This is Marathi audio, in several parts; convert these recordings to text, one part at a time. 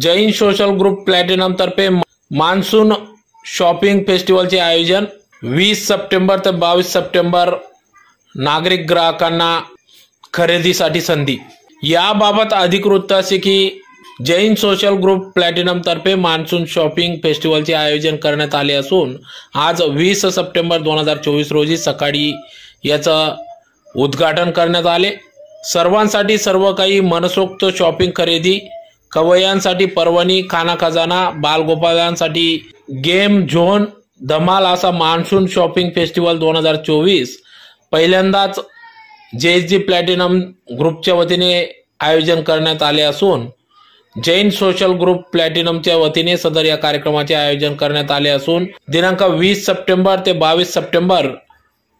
जैन सोशल ग्रुप प्लॅटिनम तर्फे मान्सून शॉपिंग फेस्टिवलचे आयोजन. वीस सप्टेंबर ते बावीस सप्टेंबर नागरिक ग्राहकांना खरेदीसाठी संधी. याबाबत अधिकृत असे की जैन सोशल ग्रुप प्लॅटिनम तर्फे मान्सून शॉपिंग फेस्टिवलचे आयोजन करण्यात आले असून आज वीस सप्टेंबर दोन हजार चोवीस रोजी सकाळी याचं उद्घाटन करण्यात आले. सर्वांसाठी सर्व काही मनसोक्त शॉपिंग खरेदी कवयांसाठी परवणी खाना खजाना बालगोपालांसाठी गेम झोन धमाल असा मान्सून शॉपिंग फेस्टिवल दोन हजार चोवीस. पहिल्यांदाच जे एस जी प्लॅटिनम ग्रुपच्या वतीने आयोजन करण्यात आले असून जैन सोशल ग्रुप प्लॅटिनमच्या वतीने सदर या कार्यक्रमाचे आयोजन करण्यात आले असून दिनांक वीस सप्टेंबर ते बावीस सप्टेंबर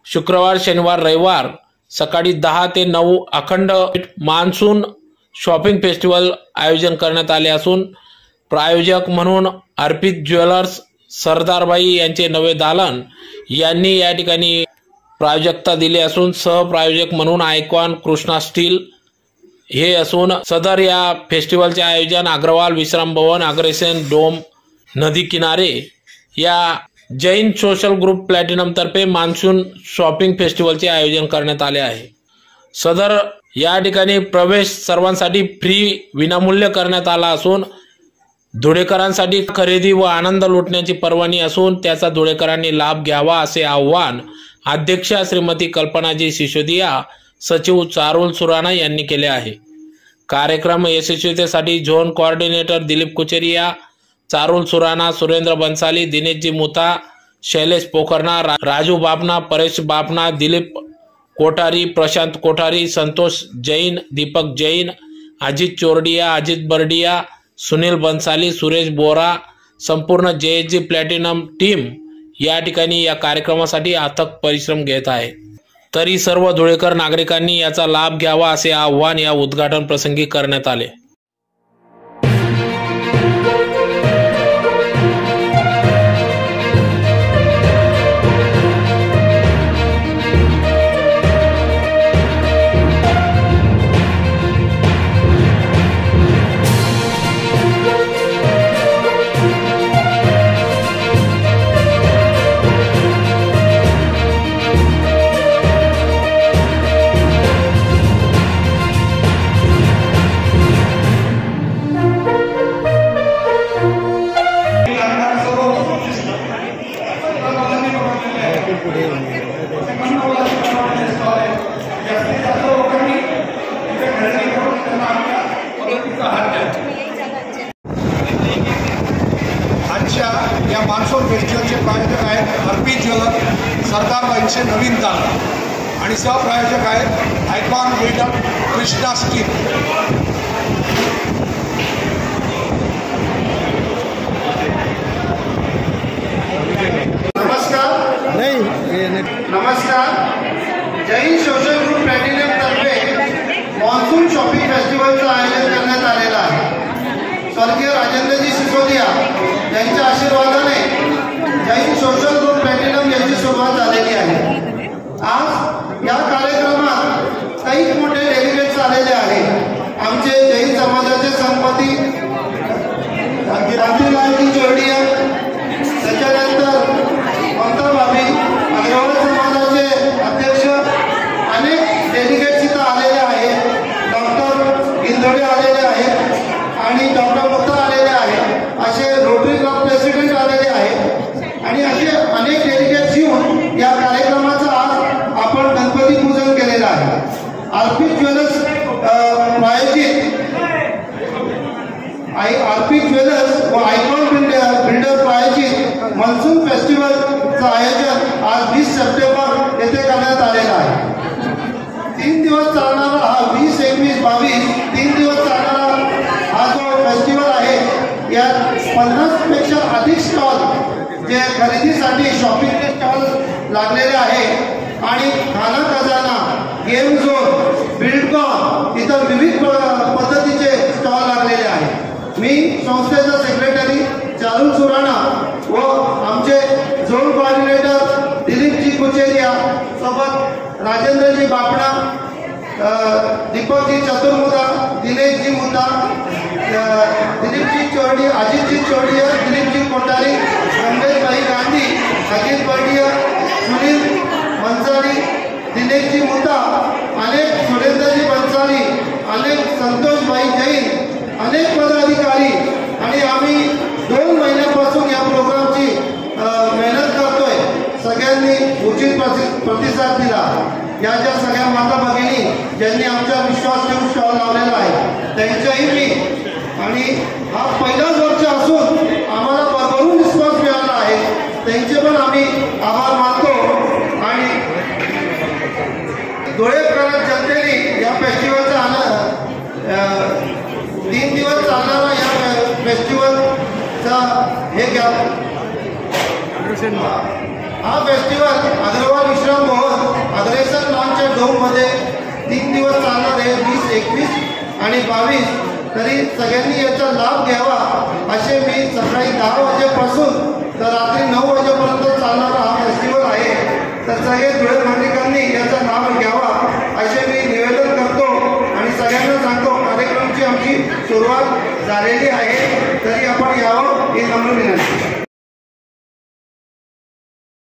शुक्रवार शनिवार रविवार सकाळी दहा ते नऊ अखंड मान्सून शॉपिंग फेस्टिवल आयोजन करण्यात आले असून प्रायोजक म्हणून अर्पित ज्वेलर्स सरदारबाई यांचे नवे दालन यांनी या ठिकाणी प्रायोजकता दिली असून सहप्रायोजक म्हणून आयकॉन कृष्णा स्टील हे असून सदर या फेस्टिवलचे आयोजन अग्रवाल विश्राम भवन अग्रेसन डोम नदी किनारे या जैन सोशल ग्रुप प्लॅटिनम तर्फे मान्सून शॉपिंग फेस्टिवलचे आयोजन करण्यात आले आहे. सदर या ठिकाणी प्रवेश सर्वांसाठी फ्री विनामूल्य करण्यात आला असून धुळेकरांसाठी खरेदी व आनंद लुटण्याची परवानगी असून त्याचा धुळेकरांनी लाभ घ्यावा असे आव्हान अध्यक्षा श्रीमती कल्पनाजी सिसोदिया सचिव चारुल सुराणा यांनी केले आहे. कार्यक्रम यशस्वीतेसाठी झोन कोऑर्डिनेटर दिलीप कुचेरिया चारुल सुराणा सुरेंद्र बन्साली दिनेशजी मुता शैलेश पोखरणा राजू बापना परेश बापना दिलीप कोठारी प्रशांत कोठारी संतोष जैन दीपक जैन अजित चोरडिया अजित बर्डिया सुनील बन्साली सुरेश बोरा संपूर्ण J H G platinum team या ठिकाणी या कार्यक्रमासाठी अथक परिश्रम घेत आहे. तरी सर्व धुळेकर नागरिकांनी याचा लाभ घ्यावा असे आव्हान या उद्घाटन प्रसंगी करण्यात आले. सरदारबाईंचे नवीन दाल आणि सहप्रायोजक आहेत आयकॉन बिल्डर कृष्णा स्टील नमस्कार. नाही. नमस्कार. जैन सोशल ग्रुप प्लॅटिनम तर्फे मॉन्सून शॉपिंग फेस्टिवलचं आयोजन करण्यात आलेलं आहे. स्वर्गीय राजेंद्रजी सिसोदिया यांच्या आशीर्वादाने जैन सोशल ग्रुप प्लॅटिनम याची सुरुवात झालेली आहे आज या कार्यक्रमात काही मोठे डेलिगेट्स आलेले आहेत आमचे जैन समाजाचे संपत्ती क्रांतीलालजी चोरडिया त्याच्यानंतर ममता भाभी अग्रवाल समाजाचे अध्यक्ष अनेक डेलिगेट्स इथं आलेले आहेत डॉक्टर आलेले आहेत आणि डॉक्टर मुक्ता आलेले आहेत. असे रोटरी क्लब प्रेसिडेंट आलेले आहेत. आणि असे अनेक डेलिगेट्स येऊन या कार्यक्रमाचं आज आपण गणपती पूजन केलेलं आहे. आर्पिक ज्वेलर्स प्रायोजित. आई आरपी ज्वेलर्स व आयकॉन बिल्डर बिल्डर प्रायोजित मान्सून फेस्टिवलचं आयोजन आज वीस सप्टेंबर येथे करण्यात आलेलं आहे तीन दिवस चालणारा हा वीस एकवीस बावीस तीन दिवस चालणारा हा जो फेस्टिवल आहे यात पन्नासपेक्षा अधिक स्टॉल जे खरेदीसाठी शॉपिंगचे स्टॉल लागलेले आहे आणि खाना खजाना गेम झोन बिल्डकॉन इतर विविध पद्धतीचे स्टॉल लागलेले आहेत. मी संस्थेचा सेक्रेटरी चारुल सुराणा व आमचे झोन कॉर्डिनेटर दिलीपजी कुचेरिया सोबत राजेंद्रजी बापडा दीपकजी चतुर्मुदा दिनेशजी मुदा दिलीपजी चोरडी अजितजी चोरडिया दिलीपजी कोठारी साई गांधी अजित पाटिया सुनील मनसारी दिनेशजी मुता अनेक सुरेंद्रजी बनसारी अनेक संतोषभाई जैन अनेक पदाधिकारी. आणि आम्ही दोन महिन्यापासून या प्रोग्रामची मेहनत करतोय. सगळ्यांनी उचित प्रति प्रतिसाद दिला. या ज्या सगळ्या माता भगिनी ज्यांनी आमचा विश्वास ठेवून स्टॉल लावलेला आहे त्यांच्याही मी आणि हा पहिलाच वर्ष असून फेस्टिवलचा हे घ्या. हा फेस्टिवल अग्रवाल विश्राम मोहन अग्रेसन लॉनच्या डोममध्ये तीन दिवस चालणार आहे वीस एकवीस आणि बावीस. तरी सगळ्यांनी याचा लाभ घ्यावा असे मी सकाळी दहा वाजेपासून तर रात्री नऊ वाजेपर्यंत